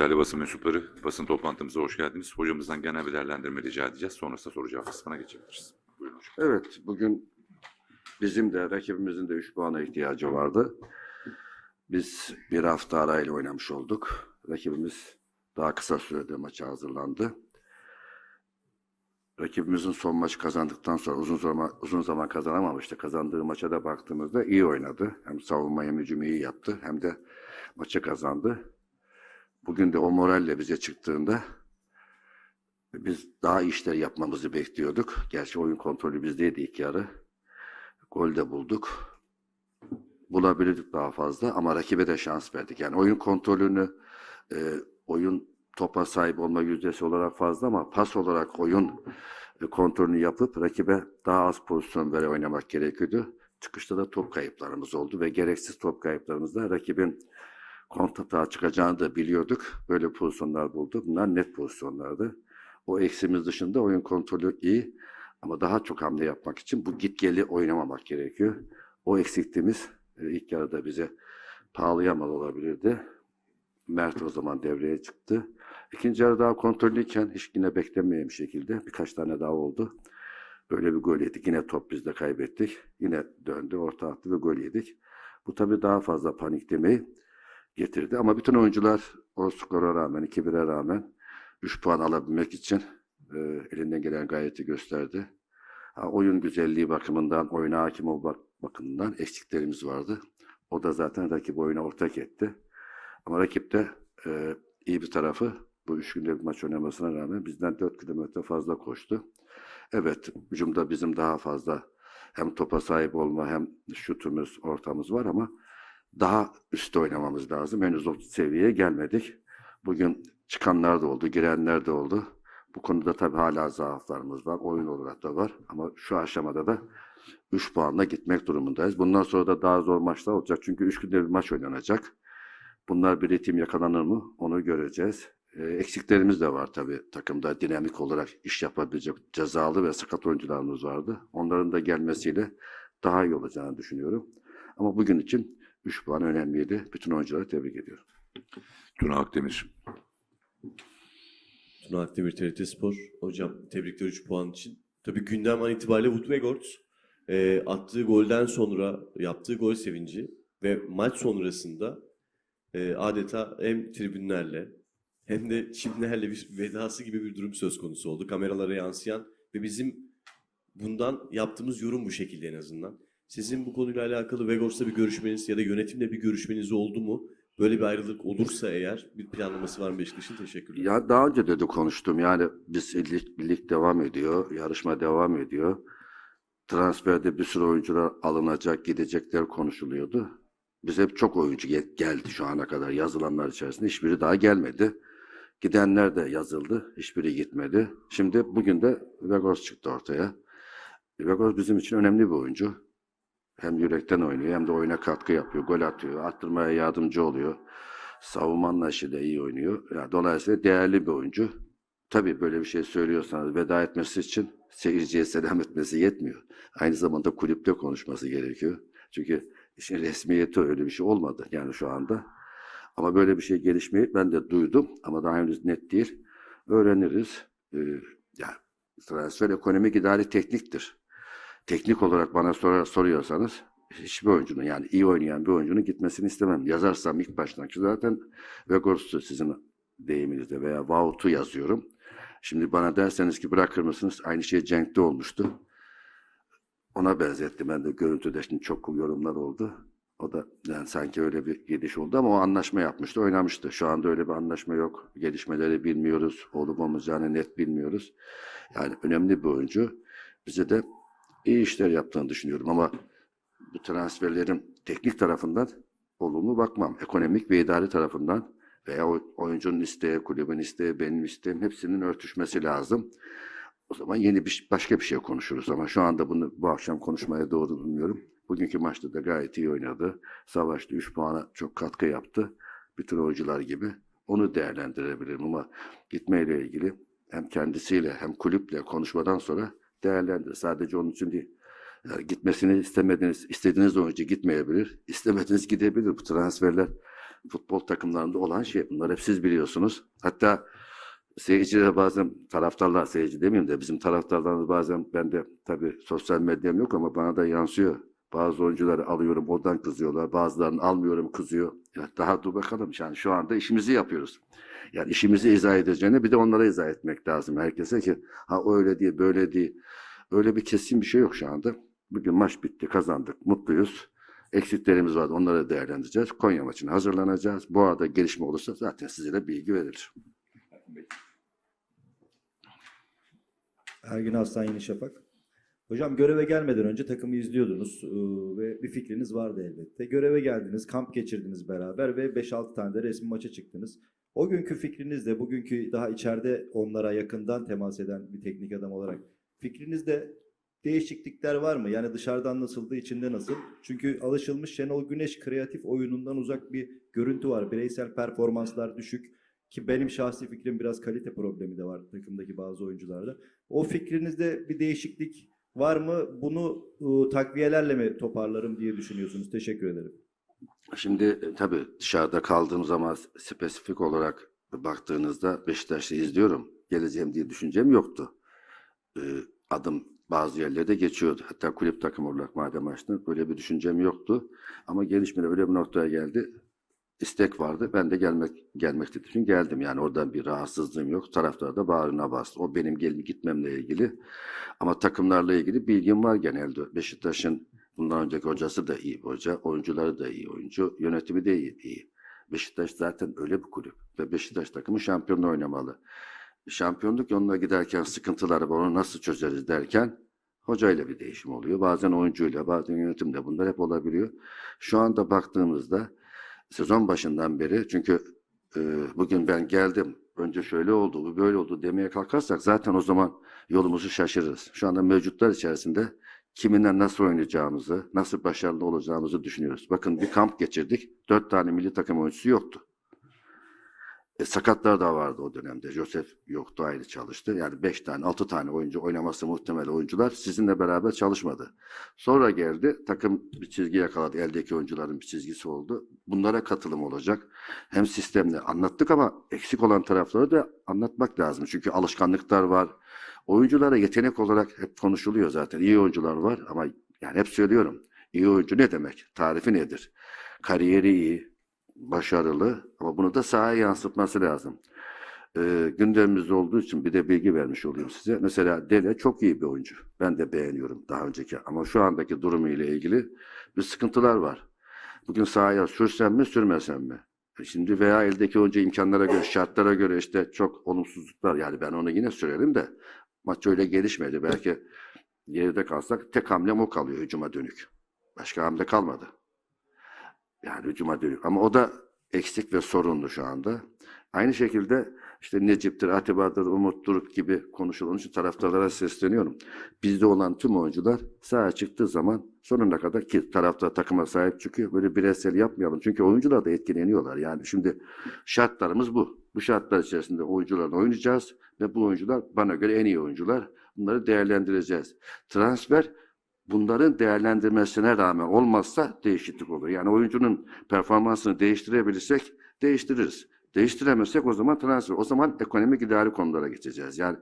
Değerli basın mensupları, basın toplantımıza hoş geldiniz. Hocamızdan genel bir değerlendirme rica edeceğiz. Sonrasında soru cevap kısmına geçebiliriz. Buyurun hocam. Evet, bugün bizim de rakibimizin de 3 puana ihtiyacı vardı. Biz bir hafta arayla oynamış olduk. Rakibimiz daha kısa sürede maça hazırlandı. Rakibimizin son maçı kazandıktan sonra uzun zaman uzun zaman kazanamamıştı. Kazandığı maça da baktığımızda iyi oynadı. Hem savunma hem hücumu iyi yaptı hem de maçı kazandı. Bugün de o moralle bize çıktığında biz daha işler yapmamızı bekliyorduk. Gerçi oyun kontrolü bizdeydi ilk yarı. Gol de bulduk. Bulabilirdik daha fazla ama rakibe de şans verdik. Yani oyun kontrolünü, e, oyun topa sahip olma yüzdesi olarak fazla ama pas olarak oyun e, kontrolünü yapıp rakibe daha az pozisyon vere oynamak gerekiyordu. Çıkışta da top kayıplarımız oldu ve gereksiz top kayıplarımızda rakibin kontratağa çıkacağını da biliyorduk. Böyle pozisyonlar buldu. Bunlar net pozisyonlardı. O eksimiz dışında oyun kontrolü iyi ama daha çok hamle yapmak için bu git geli oynamamak gerekiyor. O eksikliğimiz e, ilk yarıda bize pahalıya mal olabilirdi. Mert o zaman devreye çıktı. İkinci yarı daha kontrollüyken hiç yine beklenmeyen bir şekilde birkaç tane daha oldu. Böyle bir gol yedik. Yine top bizde kaybettik. Yine döndü, orta attı ve gol yedik. Bu tabii daha fazla paniklemeyi getirdi. Ama bütün oyuncular o skora rağmen, 2-1'e rağmen 3 puan alabilmek için e, elinden gelen gayreti gösterdi. Ha, oyun güzelliği bakımından, oyuna hakim olma bakımından eksiklerimiz vardı. O da zaten rakip oyuna ortak etti. Ama rakip de e, iyi bir tarafı bu üç günde bir maç oynamasına rağmen bizden 4 kilometre fazla koştu. Evet, hücumda bizim daha fazla hem topa sahip olma hem şutumuz, ortamız var ama daha üstte oynamamız lazım. Henüz o seviyeye gelmedik. Bugün çıkanlar da oldu, girenler de oldu. Bu konuda tabii hala zaaflarımız var. Oyun olarak da var. Ama şu aşamada da 3 puanla gitmek durumundayız. Bundan sonra da daha zor maçlar olacak. Çünkü 3 günde bir maç oynanacak. Bunlar bir ritim yakalanır mı? Onu göreceğiz. Ee, eksiklerimiz de var tabii. Takımda dinamik olarak iş yapabilecek cezalı ve sakat oyuncularımız vardı. Onların da gelmesiyle daha iyi olacağını düşünüyorum. Ama bugün için 3 puan önemliydi. Bütün oyuncuları tebrik ediyorum. Tuna Akdemir. Tuna Akdemir TRT Spor. Hocam tebrikler 3 puan için. Tabii gündem an itibariyle Wout Weghorst e, attığı golden sonra yaptığı gol sevinci ve maç sonrasında e, adeta hem tribünlerle hem de çimlerle bir vedası gibi bir durum söz konusu oldu. Kameralara yansıyan ve bizim bundan yaptığımız yorum bu şekilde en azından. Sizin bu konuyla alakalı Weghorst'la bir görüşmeniz ya da yönetimle bir görüşmeniz oldu mu? Böyle bir ayrılık olursa eğer bir planlaması var mı Beşiktaş'ın? Teşekkürler. Ya daha önce de de konuştum. Yani biz lig, lig devam ediyor, yarışma devam ediyor. Transferde bir sürü oyuncular alınacak, gidecekler konuşuluyordu. Biz hep çok oyuncu gel- geldi şu ana kadar yazılanlar içerisinde. Hiçbiri daha gelmedi. Gidenler de yazıldı. Hiçbiri gitmedi. Şimdi bugün de Vegos çıktı ortaya. Vegos bizim için önemli bir oyuncu. Hem yürekten oynuyor hem de oyuna katkı yapıyor. Gol atıyor. Attırmaya yardımcı oluyor. Savunma anlayışı da iyi oynuyor. Yani dolayısıyla değerli bir oyuncu. Tabii böyle bir şey söylüyorsanız veda etmesi için seyirciye selam etmesi yetmiyor. Aynı zamanda kulüpte konuşması gerekiyor. Çünkü işin resmiyeti öyle bir şey olmadı yani şu anda. Ama böyle bir şey gelişmeyi ben de duydum ama daha henüz net değil. Öğreniriz. Ee, yani transfer ekonomik idari tekniktir. Teknik olarak bana sorar, soruyorsanız hiçbir oyuncunun yani iyi oynayan bir oyuncunun gitmesini istemem. Yazarsam ilk baştan ki zaten Vegors'u sizin deyiminizde veya Vaut'u yazıyorum. Şimdi bana derseniz ki bırakır mısınız? Aynı şey Cenk'te olmuştu. Ona benzettim ben de görüntüde şimdi çok yorumlar oldu. O da yani sanki öyle bir gidiş oldu ama o anlaşma yapmıştı, oynamıştı. Şu anda öyle bir anlaşma yok. Gelişmeleri bilmiyoruz, olup olmayacağını net bilmiyoruz. Yani önemli bir oyuncu. Bize de iyi işler yaptığını düşünüyorum ama bu transferlerin teknik tarafından olumlu bakmam. Ekonomik ve idari tarafından veya oyuncunun isteği, kulübün isteği, benim isteğim hepsinin örtüşmesi lazım. O zaman yeni bir başka bir şey konuşuruz ama şu anda bunu bu akşam konuşmaya doğru bulmuyorum. Bugünkü maçta da gayet iyi oynadı. Savaşta 3 puana çok katkı yaptı. Bütün oyuncular gibi. Onu değerlendirebilirim ama gitmeyle ilgili hem kendisiyle hem kulüple konuşmadan sonra değerlendir. Sadece onun için değil. Yani gitmesini istemediğiniz, istediğiniz oyuncu gitmeyebilir. istemediğiniz gidebilir. Bu transferler futbol takımlarında olan şey. Bunlar hep siz biliyorsunuz. Hatta seyirciler bazen taraftarlar seyirci demeyeyim de bizim taraftarlarımız bazen ben de tabii sosyal medyam yok ama bana da yansıyor. Bazı oyuncuları alıyorum oradan kızıyorlar. Bazılarını almıyorum kızıyor. Ya daha dur bakalım yani şu anda işimizi yapıyoruz. Yani işimizi izah edeceğine bir de onlara izah etmek lazım herkese ki ha öyle değil böyle değil. Öyle bir kesin bir şey yok şu anda. Bugün maç bitti kazandık mutluyuz. Eksiklerimiz vardı onları değerlendireceğiz. Konya maçına hazırlanacağız. Bu arada gelişme olursa zaten size de bilgi verilir. Ergin Aslan Yeni Şafak. Hocam göreve gelmeden önce takımı izliyordunuz eee, ve bir fikriniz vardı elbette. Göreve geldiniz, kamp geçirdiniz beraber ve 5-6 tane de resmi maça çıktınız. O günkü fikrinizle bugünkü daha içeride onlara yakından temas eden bir teknik adam olarak fikrinizde değişiklikler var mı? Yani dışarıdan nasıldı, içinde nasıl? Çünkü alışılmış Şenol Güneş kreatif oyunundan uzak bir görüntü var. Bireysel performanslar düşük. Ki benim şahsi fikrim biraz kalite problemi de var takımdaki bazı oyuncularda. O fikrinizde bir değişiklik var mı? Bunu ıı, takviyelerle mi toparlarım diye düşünüyorsunuz? Teşekkür ederim. Şimdi e, tabii dışarıda kaldığım zaman spesifik olarak baktığınızda Beşiktaş'ı izliyorum. Geleceğim diye düşüncem yoktu. Ee, adım bazı yerlerde geçiyordu. Hatta kulüp takım olarak madem açtım böyle bir düşüncem yoktu. Ama gelişmeler öyle bir noktaya geldi. İstek vardı. Ben de gelmek gelmek için geldim. Yani oradan bir rahatsızlığım yok. Taraftar da bağrına bastı. O benim gelip gitmemle ilgili. Ama takımlarla ilgili bilgim var genelde. Beşiktaş'ın bundan önceki hocası da iyi bir hoca. Oyuncuları da iyi oyuncu. Yönetimi de iyi. iyi. Beşiktaş zaten öyle bir kulüp. Ve Beşiktaş takımı şampiyonluğu oynamalı. Şampiyonluk yoluna giderken sıkıntıları var. Onu nasıl çözeriz derken hocayla bir değişim oluyor. Bazen oyuncuyla, bazen yönetimde bunlar hep olabiliyor. Şu anda baktığımızda sezon başından beri çünkü e, bugün ben geldim önce şöyle oldu, bu böyle oldu demeye kalkarsak zaten o zaman yolumuzu şaşırırız. Şu anda mevcutlar içerisinde kiminle nasıl oynayacağımızı, nasıl başarılı olacağımızı düşünüyoruz. Bakın bir kamp geçirdik. Dört tane milli takım oyuncusu yoktu. E, sakatlar da vardı o dönemde. Joseph yoktu ayrı çalıştı. Yani beş tane, altı tane oyuncu oynaması muhtemel oyuncular sizinle beraber çalışmadı. Sonra geldi. Takım bir çizgi yakaladı. Eldeki oyuncuların bir çizgisi oldu. Bunlara katılım olacak. Hem sistemle anlattık ama eksik olan tarafları da anlatmak lazım. Çünkü alışkanlıklar var. Oyunculara yetenek olarak hep konuşuluyor zaten. İyi oyuncular var ama yani hep söylüyorum. İyi oyuncu ne demek? Tarifi nedir? Kariyeri iyi, başarılı ama bunu da sahaya yansıtması lazım. Ee, gündemimizde olduğu için bir de bilgi vermiş olayım size. Mesela Dele çok iyi bir oyuncu. Ben de beğeniyorum daha önceki ama şu andaki durumu ile ilgili bir sıkıntılar var. Bugün sahaya sürsem mi sürmesem mi? E Şimdi veya eldeki oyuncu imkanlara göre, şartlara göre işte çok olumsuzluklar. Yani ben onu yine söylerim de maç öyle gelişmedi. Belki geride kalsak tek hamlem o kalıyor hücuma dönük. Başka hamle kalmadı. Yani hücuma dönük. Ama o da eksik ve sorunlu şu anda. Aynı şekilde işte Necip'tir, Atiba'dır, Umut'tur gibi konuşulan için taraftarlara sesleniyorum. Bizde olan tüm oyuncular sahaya çıktığı zaman sonuna kadar ki taraftar takıma sahip çıkıyor. Böyle bireysel yapmayalım. Çünkü oyuncular da etkileniyorlar. Yani şimdi şartlarımız bu. Bu şartlar içerisinde oyuncularla oynayacağız ve bu oyuncular bana göre en iyi oyuncular. Bunları değerlendireceğiz. Transfer bunların değerlendirmesine rağmen olmazsa değişiklik olur. Yani oyuncunun performansını değiştirebilirsek değiştiririz. Değiştiremezsek o zaman transfer. O zaman ekonomik idari konulara geçeceğiz. Yani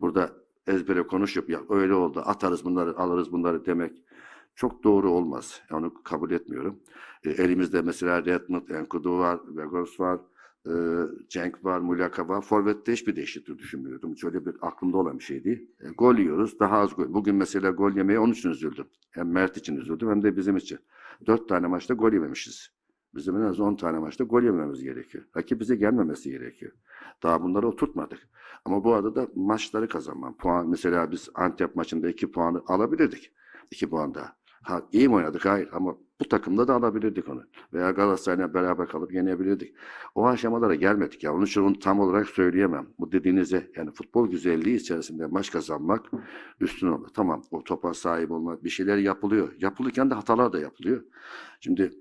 burada ezbere konuşup ya öyle oldu atarız bunları alırız bunları demek çok doğru olmaz. Onu kabul etmiyorum. E, elimizde mesela Redmond, Enkudu var, Vegos var, e, Cenk var, Mulaka var. Forvet'te hiçbir değişiklik düşünmüyordum. Hiç bir aklımda olan bir şey değil. E, gol yiyoruz, daha az gol. Bugün mesela gol yemeye onun için üzüldüm. Hem Mert için üzüldüm hem de bizim için. Dört tane maçta gol yememişiz. Bizim en az 10 tane maçta gol yememiz gerekiyor. Rakip bize gelmemesi gerekiyor. Daha bunları oturtmadık. Ama bu arada da maçları kazanmam. Puan mesela biz Antep maçında 2 puanı alabilirdik. 2 puan daha. Ha, iyi mi oynadık? Hayır. Ama bu takımda da alabilirdik onu. Veya Galatasaray'la beraber kalıp yenebilirdik. O aşamalara gelmedik ya. Onun için onu tam olarak söyleyemem. Bu dediğinize yani futbol güzelliği içerisinde maç kazanmak üstün olmak. Tamam o topa sahip olmak bir şeyler yapılıyor. Yapılırken de hatalar da yapılıyor. Şimdi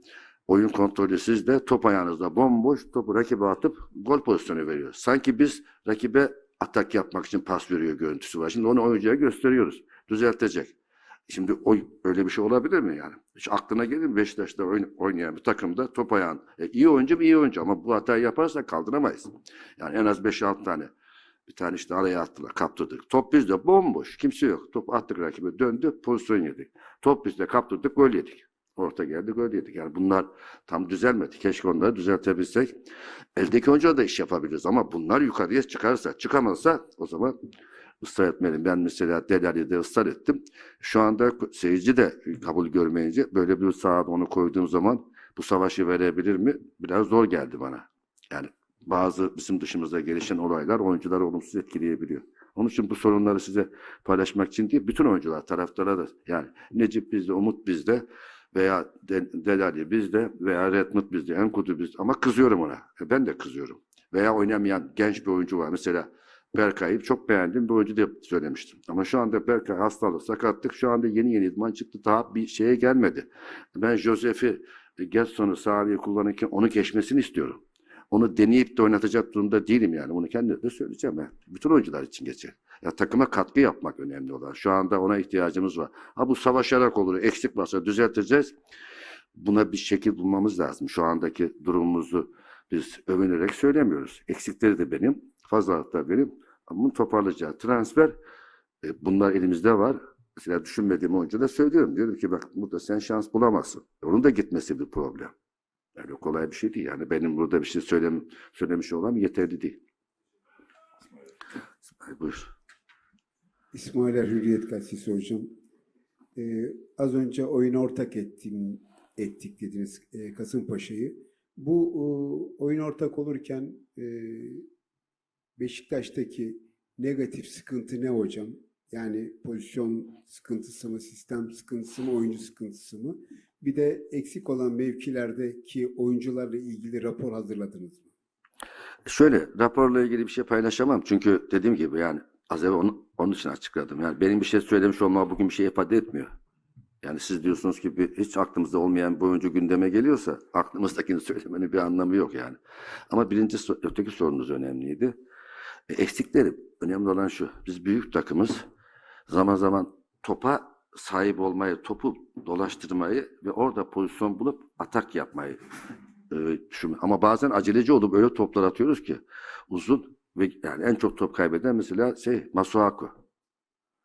oyun kontrolü sizde top ayağınızda bomboş topu rakibe atıp gol pozisyonu veriyor. Sanki biz rakibe atak yapmak için pas veriyor görüntüsü var. Şimdi onu oyuncuya gösteriyoruz. Düzeltecek. Şimdi o öyle bir şey olabilir mi yani? Hiç aklına gelir mi Beşiktaş'ta oyn- oynayan bir takımda top ayağın. E, iyi oyuncu mu iyi oyuncu ama bu hatayı yaparsak kaldıramayız. Yani en az 5-6 tane. Bir tane işte araya attılar, kaptırdık. Top bizde bomboş, kimse yok. Top attık rakibe döndü, pozisyon yedik. Top bizde kaptırdık, gol yedik. Orta geldi, gol yedik. Yani bunlar tam düzelmedi. Keşke onları düzeltebilsek. Eldeki oyuncular da iş yapabiliriz ama bunlar yukarıya çıkarsa, çıkamazsa o zaman ısrar etmeliyim. Ben mesela Delali'de ısrar ettim. Şu anda seyirci de kabul görmeyince böyle bir saat onu koyduğum zaman bu savaşı verebilir mi? Biraz zor geldi bana. Yani bazı bizim dışımızda gelişen olaylar oyuncuları olumsuz etkileyebiliyor. Onun için bu sorunları size paylaşmak için değil, bütün oyuncular, taraftara da yani Necip bizde, Umut bizde veya De- Delali bizde veya Redmond bizde, Enkudu bizde ama kızıyorum ona. E, Ben de kızıyorum. Veya oynamayan genç bir oyuncu var. Mesela Berkay'ı çok beğendiğim bir oyuncu diye söylemiştim. Ama şu anda Berkay hastalık, sakatlık şu anda yeni yeni idman çıktı. Daha bir şeye gelmedi. Ben Josef'i, Getson'u sahaya kullanırken onu geçmesini istiyorum. Onu deneyip de oynatacak durumda değilim yani. Bunu kendime de söyleyeceğim. Ben. Bütün oyuncular için geçer. Ya takıma katkı yapmak önemli olan. Şu anda ona ihtiyacımız var. Ha bu savaşarak olur. Eksik varsa düzelteceğiz. Buna bir şekil bulmamız lazım. Şu andaki durumumuzu biz övünerek söylemiyoruz. Eksikleri de benim, fazlalıklar benim. Ama bunu toparlayacağız. Transfer, e, bunlar elimizde var. Mesela düşünmediğim oyuncu da söylüyorum. Diyorum ki bak burada sen şans bulamazsın. Onun da gitmesi bir problem. Öyle kolay bir şey değil. Yani benim burada bir şey söylem, söylemiş olmam yeterli değil. Ay, Buyur. İsmail Er Hürriyet Gazetesi hocam. Ee, az önce oyun ortak ettim, ettik dediniz e, Kasımpaşa'yı. Bu e, oyun ortak olurken e, Beşiktaş'taki negatif sıkıntı ne hocam? Yani pozisyon sıkıntısı mı, sistem sıkıntısı mı, oyuncu sıkıntısı mı? Bir de eksik olan mevkilerdeki oyuncularla ilgili rapor hazırladınız mı? Şöyle raporla ilgili bir şey paylaşamam. Çünkü dediğim gibi yani az evvel onu, onun için açıkladım. Yani benim bir şey söylemiş olmam bugün bir şey ifade etmiyor. Yani siz diyorsunuz ki hiç aklımızda olmayan bir oyuncu gündeme geliyorsa aklımızdakini söylemenin bir anlamı yok yani. Ama birinci öteki sorunuz önemliydi. E, eksikleri önemli olan şu. Biz büyük takımız zaman zaman topa sahip olmayı, topu dolaştırmayı ve orada pozisyon bulup atak yapmayı e, düşün. Ama bazen aceleci olup öyle toplar atıyoruz ki uzun ve yani en çok top kaybeden mesela şey Masuaku,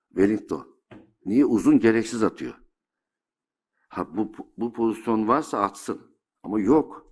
Wellington. Niye uzun gereksiz atıyor? Ha bu bu pozisyon varsa atsın. Ama yok.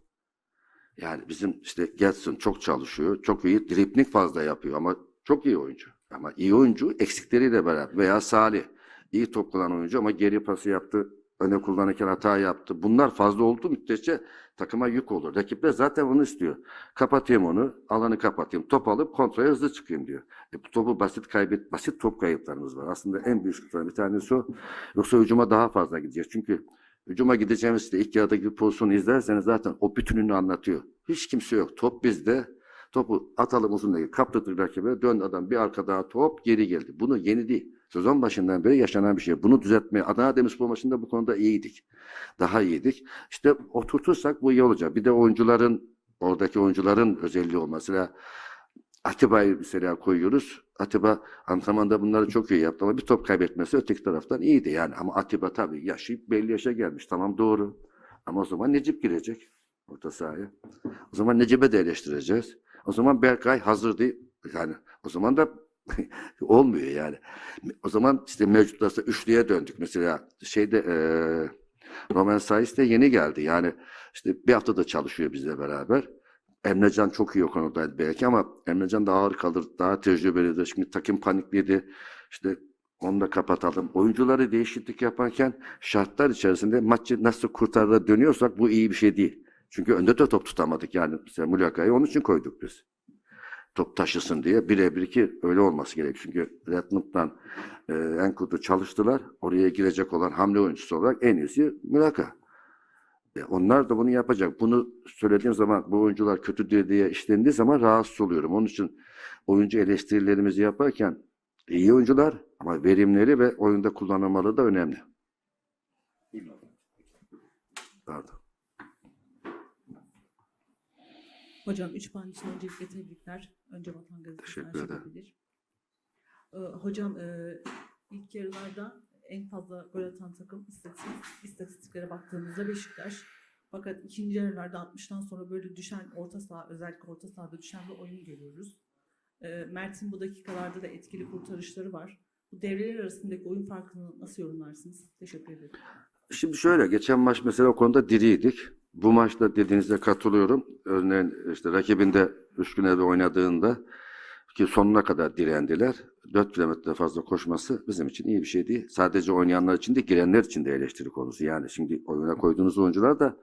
Yani bizim işte Getson çok çalışıyor. Çok iyi. Dripling fazla yapıyor ama çok iyi oyuncu. Ama iyi oyuncu eksikleriyle beraber veya Salih iyi top kullanan oyuncu ama geri pası yaptı. Öne kullanırken hata yaptı. Bunlar fazla olduğu müddetçe takıma yük olur. Rakipler zaten onu istiyor. Kapatayım onu, alanı kapatayım. Top alıp kontraya hızlı çıkayım diyor. E, bu topu basit kaybet, basit top kayıplarımız var. Aslında en büyük sıkıntılardan bir tanesi o. Yoksa hücuma daha fazla gideceğiz. Çünkü hücuma gideceğimizde ilk yarıdaki pozisyonu izlerseniz zaten o bütününü anlatıyor. Hiç kimse yok. Top bizde. Topu atalım uzun değil. Kaptırdık rakibe. Dön adam bir arka daha top geri geldi. Bunu yeni değil. Sezon başından beri yaşanan bir şey. Bunu düzeltmeye Adana Demirspor maçında bu konuda iyiydik. Daha iyiydik. İşte oturtursak bu iyi olacak. Bir de oyuncuların oradaki oyuncuların özelliği olması. Mesela Atiba'yı mesela koyuyoruz. Atiba antrenmanda bunları çok iyi yaptı ama bir top kaybetmesi öteki taraftan iyiydi yani. Ama Atiba tabii yaşayıp belli yaşa gelmiş. Tamam doğru. Ama o zaman Necip girecek orta sahaya. O zaman Necip'e de eleştireceğiz. O zaman Berkay hazır değil. Yani o zaman da olmuyor yani. O zaman işte mevcutlarsa üçlüye döndük. Mesela şeyde eee Roman Saiz de yeni geldi. Yani işte bir haftada çalışıyor bizle beraber. Emrecan çok iyi o konuda belki ama Emrecan da ağır kalır, daha tecrübelidir. Şimdi takım panikliydi. İşte onu da kapatalım. Oyuncuları değişiklik yaparken şartlar içerisinde maçı nasıl kurtarır dönüyorsak bu iyi bir şey değil. Çünkü önde de top tutamadık yani. Mesela Mulaka'yı onun için koyduk biz. Top taşısın diye birebir ki öyle olması gerek. Çünkü Redmond'dan e, Enkudu çalıştılar. Oraya girecek olan hamle oyuncusu olarak en iyisi Mulaka. E, onlar da bunu yapacak. Bunu söylediğim zaman bu oyuncular kötü diye, diye işlendiği zaman rahatsız oluyorum. Onun için oyuncu eleştirilerimizi yaparken iyi oyuncular ama verimleri ve oyunda kullanılmaları da önemli. Pardon. Hocam 3 puan için öncelikle tebrikler. Önce Vatan Gazetesi'nden Teşekkür ederim. çıkabilir. Ee, hocam e, ilk yarılarda en fazla gol atan takım istatistik, istatistiklere baktığımızda Beşiktaş. Fakat ikinci yarılarda 60'tan sonra böyle düşen orta saha özellikle orta sahada düşen bir oyun görüyoruz. Ee, Mert'in bu dakikalarda da etkili kurtarışları var. Bu devreler arasındaki oyun farkını nasıl yorumlarsınız? Teşekkür ederim. Şimdi şöyle, geçen maç mesela o konuda diriydik. Bu maçta dediğinize katılıyorum. Örneğin işte rakibinde üç gün evvel oynadığında ki sonuna kadar direndiler. 4 kilometre fazla koşması bizim için iyi bir şey değil. Sadece oynayanlar için de girenler için de eleştiri konusu. Yani şimdi oyuna koyduğunuz oyuncular da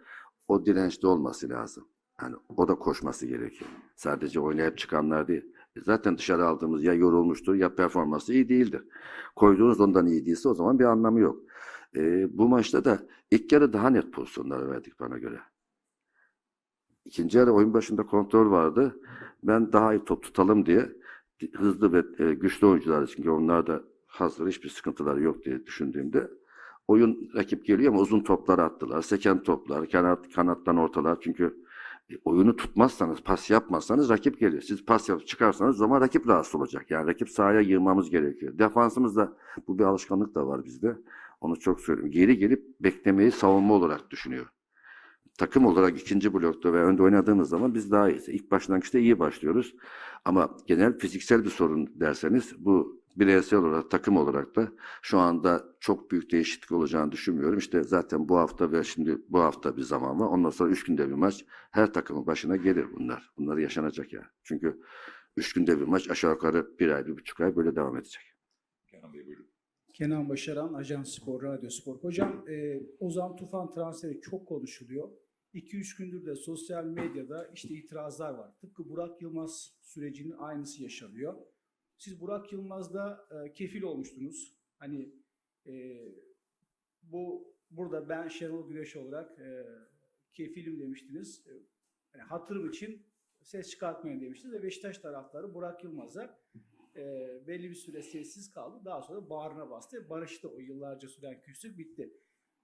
o dirençli olması lazım. Yani o da koşması gerekiyor. Sadece oynayıp çıkanlar değil. E Zaten dışarı aldığımız ya yorulmuştur ya performansı iyi değildir. Koyduğunuz ondan iyi değilse o zaman bir anlamı yok. E, bu maçta da ilk yarı daha net pozisyonlar verdik bana göre. İkinci yarı oyun başında kontrol vardı. Ben daha iyi top tutalım diye hızlı ve e, güçlü oyuncular çünkü onlar da hazır hiçbir sıkıntıları yok diye düşündüğümde oyun rakip geliyor ama uzun toplar attılar. Seken toplar, kanat, kanattan ortalar. Çünkü e, oyunu tutmazsanız, pas yapmazsanız rakip geliyor. Siz pas yapıp çıkarsanız zaman rakip rahatsız olacak. Yani rakip sahaya yığmamız gerekiyor. Defansımızda bu bir alışkanlık da var bizde. Onu çok söylüyorum. Geri gelip beklemeyi savunma olarak düşünüyor. Takım olarak ikinci blokta ve önde oynadığımız zaman biz daha iyiyiz. İlk başlangıçta iyi başlıyoruz. Ama genel fiziksel bir sorun derseniz bu bireysel olarak, takım olarak da şu anda çok büyük değişiklik olacağını düşünmüyorum. İşte zaten bu hafta ve şimdi bu hafta bir zaman var. Ondan sonra üç günde bir maç. Her takımın başına gelir bunlar. Bunlar yaşanacak yani. Çünkü üç günde bir maç aşağı yukarı bir ay, bir buçuk ay böyle devam edecek. Kenan Bey buyurun. Kenan Başaran, Ajans Spor, Radyo Spor. Hocam e, Ozan Tufan transferi çok konuşuluyor. 2-3 gündür de sosyal medyada işte itirazlar var. Tıpkı Burak Yılmaz sürecinin aynısı yaşanıyor. Siz Burak Yılmaz'da e, kefil olmuştunuz. Hani e, bu burada ben Şenol Güneş olarak e, kefilim demiştiniz. E, yani hatırım için ses çıkartmayın demiştiniz ve Beşiktaş taraftarı Burak Yılmaz'a e, belli bir süre sessiz kaldı. Daha sonra bağrına bastı. Barıştı o yıllarca süren küslük bitti.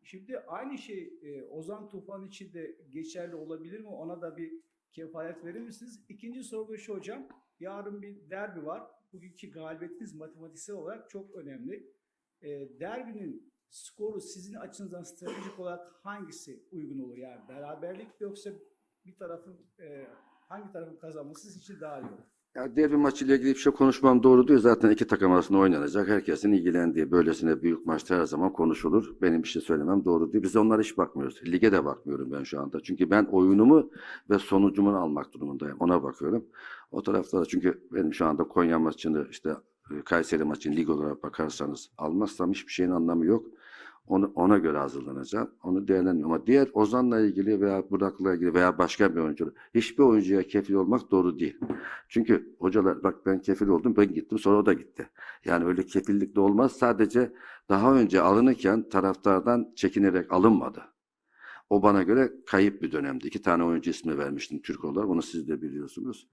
Şimdi aynı şey e, Ozan Tufan için de geçerli olabilir mi? Ona da bir kefalet verir misiniz? İkinci soru şu hocam. Yarın bir derbi var. Bugünkü galibiyetiniz matematiksel olarak çok önemli. E, derbinin skoru sizin açınızdan stratejik olarak hangisi uygun olur? Yani beraberlik yoksa bir tarafın e, hangi tarafın kazanması sizin için daha iyi olur? Ya derbi maçıyla ilgili bir şey konuşmam doğru değil. Zaten iki takım arasında oynanacak. Herkesin ilgilendiği böylesine büyük maçta her zaman konuşulur. Benim bir şey söylemem doğru değil. Biz onlara hiç bakmıyoruz. Lige de bakmıyorum ben şu anda. Çünkü ben oyunumu ve sonucumu almak durumundayım. Ona bakıyorum. O tarafta da çünkü benim şu anda Konya maçını işte e, Kayseri maçını lig olarak bakarsanız almazsam hiçbir şeyin anlamı yok. Onu, ona göre hazırlanacağım. Onu değerlendiriyorum. Ama diğer Ozan'la ilgili veya Burak'la ilgili veya başka bir oyuncu hiçbir oyuncuya kefil olmak doğru değil. Çünkü hocalar bak ben kefil oldum ben gittim sonra o da gitti. Yani öyle kefillikle olmaz. Sadece daha önce alınırken taraftardan çekinerek alınmadı. O bana göre kayıp bir dönemdi. İki tane oyuncu ismi vermiştim Türk olarak. Onu siz de biliyorsunuz.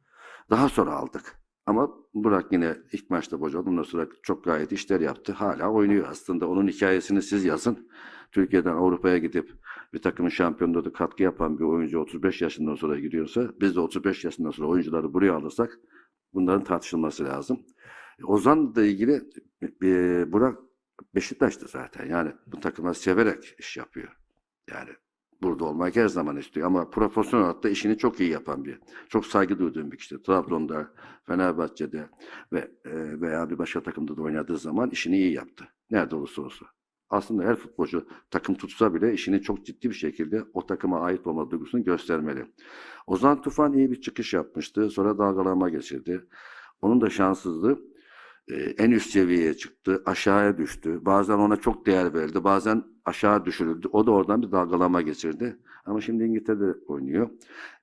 Daha sonra aldık. Ama Burak yine ilk maçta bocadı. Ondan sonra çok gayet işler yaptı. Hala oynuyor aslında. Onun hikayesini siz yazın. Türkiye'den Avrupa'ya gidip bir takımın şampiyonluğunda da katkı yapan bir oyuncu 35 yaşından sonra gidiyorsa biz de 35 yaşından sonra oyuncuları buraya alırsak bunların tartışılması lazım. Ozan'la ilgili e, Burak Beşiktaş'tı zaten. Yani bu takıma severek iş yapıyor. Yani burada olmak her zaman istiyor. Ama profesyonel da işini çok iyi yapan bir, çok saygı duyduğum bir kişi. Trabzon'da, Fenerbahçe'de ve e, veya bir başka takımda da oynadığı zaman işini iyi yaptı. Nerede olursa olsun. Aslında her futbolcu takım tutsa bile işini çok ciddi bir şekilde o takıma ait olma duygusunu göstermeli. Ozan Tufan iyi bir çıkış yapmıştı. Sonra dalgalanma geçirdi. Onun da şanssızlığı e, en üst seviyeye çıktı, aşağıya düştü. Bazen ona çok değer verildi, bazen aşağı düşürüldü. O da oradan bir dalgalama geçirdi. Ama şimdi İngiltere'de oynuyor.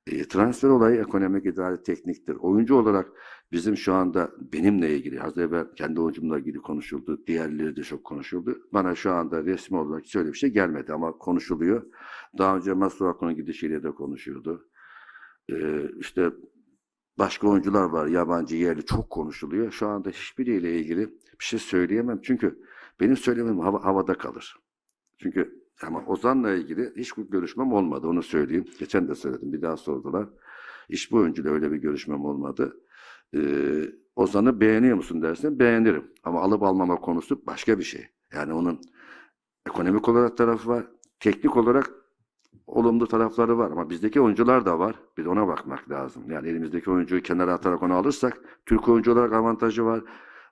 E, transfer olayı ekonomik idare tekniktir. Oyuncu olarak bizim şu anda benimle ilgili, az evvel kendi oyuncumla ilgili konuşuldu, diğerleri de çok konuşuldu. Bana şu anda resmi olarak hiç öyle bir şey gelmedi ama konuşuluyor. Daha önce Masuaku'nun gidişiyle de konuşuyordu. E, işte başka oyuncular var yabancı yerli çok konuşuluyor. Şu anda hiçbiriyle ilgili bir şey söyleyemem. Çünkü benim söylemem hava, havada kalır. Çünkü ama Ozan'la ilgili hiçbir görüşmem olmadı onu söyleyeyim. Geçen de söyledim bir daha sordular. Hiçbir oyuncuyla öyle bir görüşmem olmadı. Ee, Ozan'ı beğeniyor musun dersen beğenirim. Ama alıp almama konusu başka bir şey. Yani onun Ekonomik olarak tarafı var. Teknik olarak olumlu tarafları var ama bizdeki oyuncular da var. Bir de ona bakmak lazım. Yani elimizdeki oyuncuyu kenara atarak onu alırsak Türk oyuncu olarak avantajı var.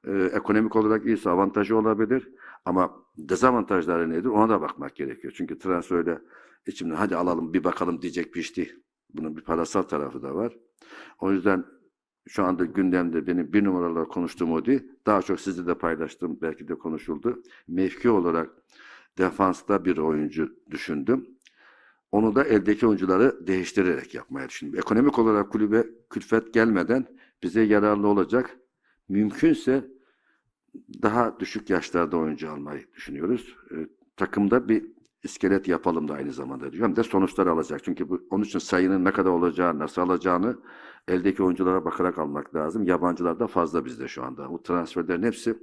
Ee, ekonomik olarak iyisi avantajı olabilir. Ama dezavantajları nedir? Ona da bakmak gerekiyor. Çünkü transferde içimden hadi alalım bir bakalım diyecek bir iş değil. Bunun bir parasal tarafı da var. O yüzden şu anda gündemde benim bir numaralar konuştuğum o değil. Daha çok sizle de paylaştım. Belki de konuşuldu. Mevki olarak defansta bir oyuncu düşündüm. Onu da eldeki oyuncuları değiştirerek yapmaya düşündüm. Ekonomik olarak kulübe külfet gelmeden bize yararlı olacak. Mümkünse daha düşük yaşlarda oyuncu almayı düşünüyoruz. Ee, takımda bir iskelet yapalım da aynı zamanda diyor. Hem de sonuçlar alacak. Çünkü bu, onun için sayının ne kadar olacağı, nasıl alacağını eldeki oyunculara bakarak almak lazım. Yabancılar da fazla bizde şu anda. Bu transferlerin hepsi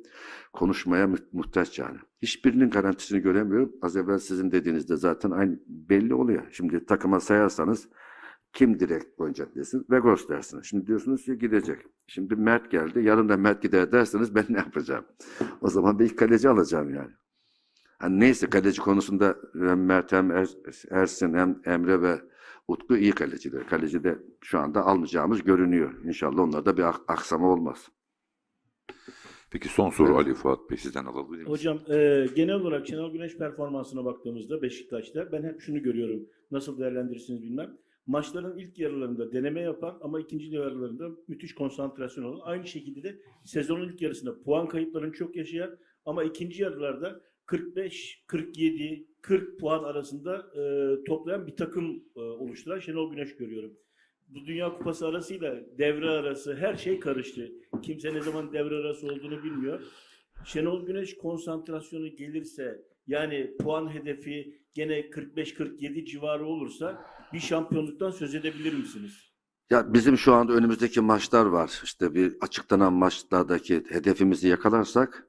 konuşmaya mu- muhtaç yani. Hiçbirinin garantisini göremiyorum. Az evvel sizin dediğinizde zaten aynı belli oluyor. Şimdi takıma sayarsanız kim direkt oynayacak desin. Vegos dersiniz. Şimdi diyorsunuz ki gidecek. Şimdi Mert geldi. Yarın da Mert gider derseniz ben ne yapacağım? O zaman bir kaleci alacağım yani. Hani neyse kaleci konusunda hem Mert hem Er- Ersin hem Emre ve Utku iyi kaleciler. Kaleci de şu anda almayacağımız görünüyor. İnşallah onlarda bir ak- aksama olmaz. Peki son soru Evet. Ali Fuat Bey sizden alabilir miyiz? Hocam e, genel olarak Şenol Güneş performansına baktığımızda Beşiktaş'ta ben hep şunu görüyorum. Nasıl değerlendirirsiniz bilmem. Maçların ilk yarılarında deneme yapan ama ikinci yarılarında müthiş konsantrasyon olan. Aynı şekilde de sezonun ilk yarısında puan kayıplarını çok yaşayan ama ikinci yarılarda 45, 47, 40 puan arasında e, toplayan bir takım e, oluşturan Şenol Güneş görüyorum. Bu Dünya Kupası arasıyla devre arası her şey karıştı. Kimse ne zaman devre arası olduğunu bilmiyor. Şenol Güneş konsantrasyonu gelirse yani puan hedefi gene 45-47 civarı olursa bir şampiyonluktan söz edebilir misiniz? Ya bizim şu anda önümüzdeki maçlar var. İşte bir açıklanan maçlardaki hedefimizi yakalarsak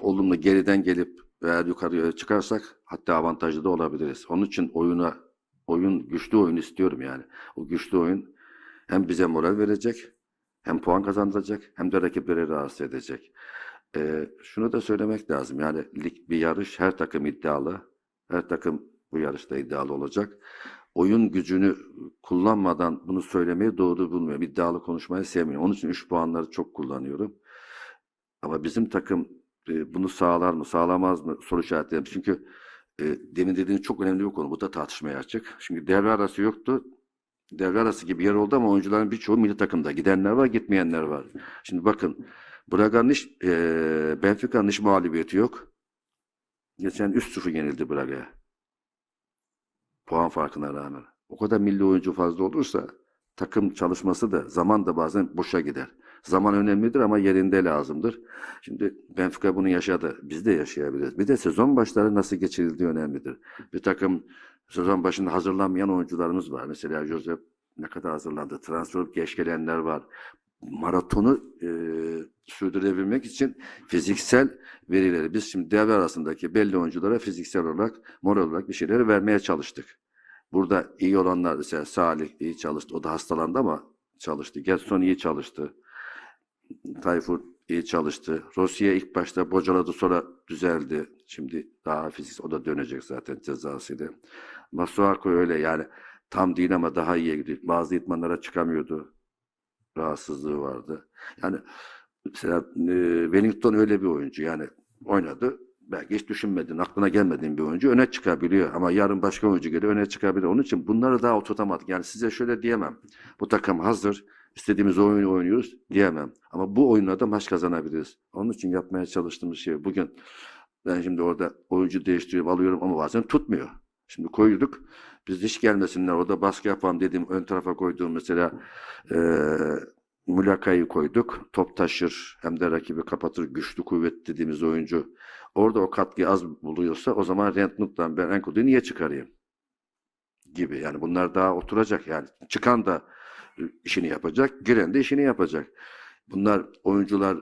olumlu geriden gelip eğer yukarıya çıkarsak hatta avantajlı da olabiliriz. Onun için oyuna oyun güçlü oyun istiyorum yani. O güçlü oyun hem bize moral verecek, hem puan kazandıracak, hem de rakipleri rahatsız edecek. Ee, şunu da söylemek lazım. Yani lig bir yarış, her takım iddialı. Her takım bu yarışta iddialı olacak. Oyun gücünü kullanmadan bunu söylemeyi doğru bulmuyorum. İddialı konuşmayı sevmiyorum. Onun için 3 puanları çok kullanıyorum. Ama bizim takım e, bunu sağlar mı, sağlamaz mı soru işaretlerim. Çünkü e, demin dediğiniz çok önemli bir konu. Bu da tartışmaya açık. Çünkü devre arası yoktu. Devre arası gibi yer oldu ama oyuncuların birçoğu milli takımda. Gidenler var, gitmeyenler var. Şimdi bakın, Braga'nın hiç, e, Benfica'nın hiç mağlubiyeti yok. Geçen 3-0 yenildi Braga'ya. Puan farkına rağmen. O kadar milli oyuncu fazla olursa takım çalışması da zaman da bazen boşa gider. Zaman önemlidir ama yerinde lazımdır. Şimdi Benfica bunu yaşadı. Biz de yaşayabiliriz. Bir de sezon başları nasıl geçirildiği önemlidir. Bir takım sezon başında hazırlanmayan oyuncularımız var. Mesela Josep ne kadar hazırlandı. Transfer geç gelenler var. Maratonu e, sürdürebilmek için fiziksel verileri biz şimdi devre arasındaki belli oyunculara fiziksel olarak, moral olarak bir şeyleri vermeye çalıştık. Burada iyi olanlar mesela Salih iyi çalıştı. O da hastalandı ama çalıştı. Gerson iyi çalıştı. Tayfur iyi çalıştı. Rossi'ye ilk başta bocaladı sonra düzeldi. Şimdi daha fiziksel o da dönecek zaten cezasıyla. Masuako öyle yani tam değil ama daha iyiye gidiyor. Bazı idmanlara çıkamıyordu. Rahatsızlığı vardı. Yani mesela e, Wellington öyle bir oyuncu yani oynadı. Belki hiç düşünmedin, aklına gelmediğin bir oyuncu öne çıkabiliyor. Ama yarın başka oyuncu geliyor öne çıkabilir. Onun için bunları daha oturtamadık. Yani size şöyle diyemem. Bu takım hazır. istediğimiz oyunu oynuyoruz diyemem. Ama bu oyunlarda maç kazanabiliriz. Onun için yapmaya çalıştığımız şey bugün ben şimdi orada oyuncu değiştiriyorum, alıyorum ama bazen tutmuyor. Şimdi koyduk. Biz hiç gelmesinler orada baskı yapalım dediğim ön tarafa koyduğum mesela eee Mulaka'yı koyduk. Top taşır hem de rakibi kapatır. Güçlü kuvvet dediğimiz oyuncu. Orada o katkıyı az buluyorsa o zaman Rentnut'tan ben Enkudu'yu niye çıkarayım? Gibi. Yani bunlar daha oturacak. Yani çıkan da e, işini yapacak, giren de işini yapacak. Bunlar oyuncular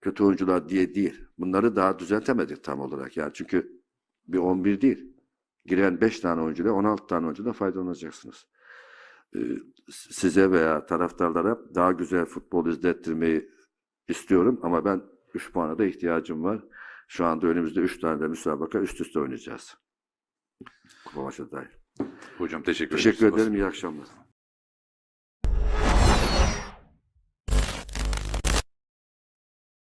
kötü oyuncular diye değil. Bunları daha düzeltemedik tam olarak. Yani çünkü bir 11 değil. Giren 5 tane oyuncuyla 16 tane oyuncuda faydalanacaksınız. Ee, size veya taraftarlara daha güzel futbol izlettirmeyi istiyorum ama ben 3 puana da ihtiyacım var. Şu anda önümüzde üç tane de müsabaka üst üste oynayacağız. Kupa maçı dahil. Hocam teşekkür ederiz. Teşekkür ederim. İyi akşamlar.